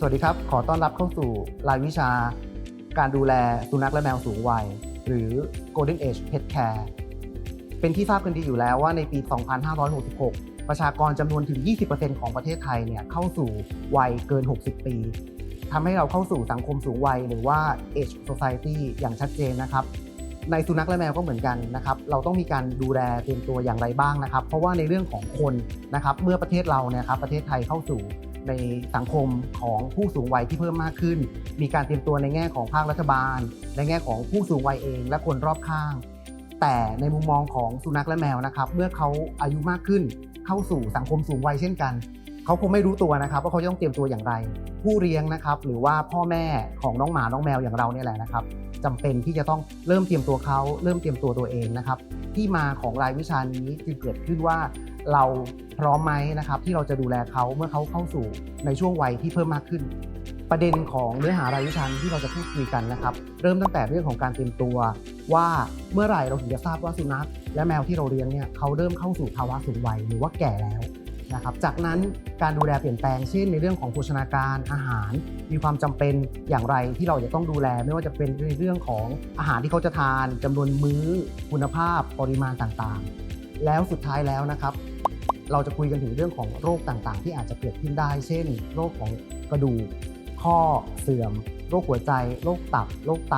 สวัสดีครับ ขอต้อนรับเข้าสู่รายวิชา การดูแลสุนัขและแมวสูงวัย หรือ Golden Age Pet Care เป็นที่ทราบกันดีอยู่แล้วว่าในปี 2566 ประชากรจำนวนถึง 20%ของประเทศไทยเนี่ยเข้าสู่วัยเกิน 60 ปีทำให้เราเข้าสู่สังคมสูงวัย หรือว่า Age Society อย่างชัดเจนนะครับ ในสุนัขและแมวก็เหมือนกันนะครับ เราต้องมีการดูแลเตรียมตัวอย่างไรบ้างนะครับ เพราะว่าในเรื่องของคนนะครับ เมื่อประเทศเราเนี่ยครับประเทศไทยเข้าสู่ ในสังคมของผู้สูงวัยที่เพิ่มมากขึ้น มีการเตรียมตัวในแง่ของภาครัฐบาล ในแง่ของผู้สูงวัยเอง และคนรอบข้าง แต่ในมุมมองของสุนัขและแมวนะครับ เมื่อเขาอายุมากขึ้น เข้าสู่สังคมสูงวัยเช่นกัน เขาคงไม่รู้ตัวนะครับ ว่าเขาจะต้องเตรียมตัวอย่างไร ผู้เลี้ยงนะครับ หรือว่าพ่อแม่ของน้องหมาน้องแมวอย่างเราเนี่ยแหละนะครับจำเป็นที่จะต้องเริ่มเตรียมตัวเขาเริ่มเตรียมตัวตัวเองนะครับ ที่มาของรายวิชานี้จึงเกิดขึ้นว่าเรา พร้อมไหมนะครับที่เราจะดูแลเขาเมื่อเขาเข้าสู่ในช่วงวัยที่เพิ่มมากขึ้น ประเด็นของเนื้อหารายวิชาที่เราจะพูดคุยกันนะครับ เริ่มตั้งแต่เรื่องของการเตรียมตัว ว่าเมื่อไหร่เราถึงจะทราบว่าสุนัขและแมวที่เราเลี้ยงเนี่ยเขาเริ่มเข้าสู่ภาวะสูงวัยหรือว่าแก่แล้วนะครับจากนั้นการดูแลเปลี่ยนแปลงเช่นในเรื่องของโภชนาการอาหาร มีความจำเป็นอย่างไรที่เราจะต้องดูแล ไม่ว่าจะเป็นในเรื่องของอาหารที่เขาจะทานจำนวนมื้อ คุณภาพปริมาณต่างๆ แล้วสุดท้ายแล้วนะครับ เราจะคุยกันถึงเรื่องของโรคต่างๆ ที่อาจจะเกิดขึ้นได้ เช่น โรคของกระดูกข้อเสื่อม โรคหัวใจ โรคตับ โรคไต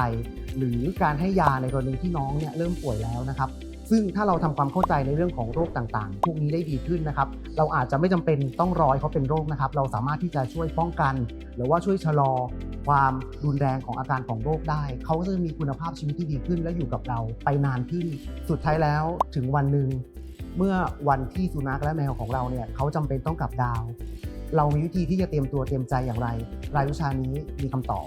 หรือการให้ยาในกรณีที่น้องเนี่ยเริ่มป่วยแล้วนะครับ ซึ่งถ้าเราทำความเข้าใจในเรื่องของโรคต่างๆ พวกนี้ได้ดีขึ้นนะครับ เราอาจจะไม่จำเป็นต้องรอให้เขาเป็นโรคนะครับ เราสามารถที่จะช่วยป้องกัน หรือว่าช่วยชะลอความรุนแรงของอาการของโรคได้ เขาก็จะมีคุณภาพชีวิตที่ดีขึ้นและอยู่กับเราไปนานขึ้น สุดท้ายแล้วถึงวันหนึ่ง เมื่อวันที่สุนัขและแมวของเราเนี่ยเขาจำเป็นต้องกลับดาว เรามีวิธีที่จะเตรียมตัวเตรียมใจอย่างไร รายวิชานี้มีคำตอบ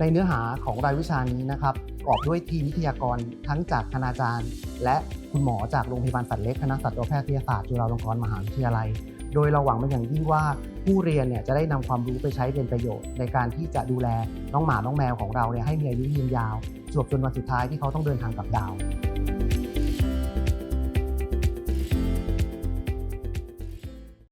ในเนื้อหาของรายวิชานี้นะครับประกอบด้วยทีมวิทยากรทั้งจากคณาจารย์ และคุณหมอจากโรงพยาบาลสัตว์เล็กคณะสัตวแพทยศาสตร์จุฬาลงกรณ์มหาวิทยาลัย โดยเราหวังเป็นอย่างยิ่งว่าผู้เรียนเนี่ยจะได้นำความรู้ไปใช้เป็นประโยชน์ ในการที่จะดูแลน้องหมาน้องแมวของเราเนี่ยให้มีอายุยืนยาวจวบจนวันสุดท้ายที่เขาต้องเดินทางกลับดาว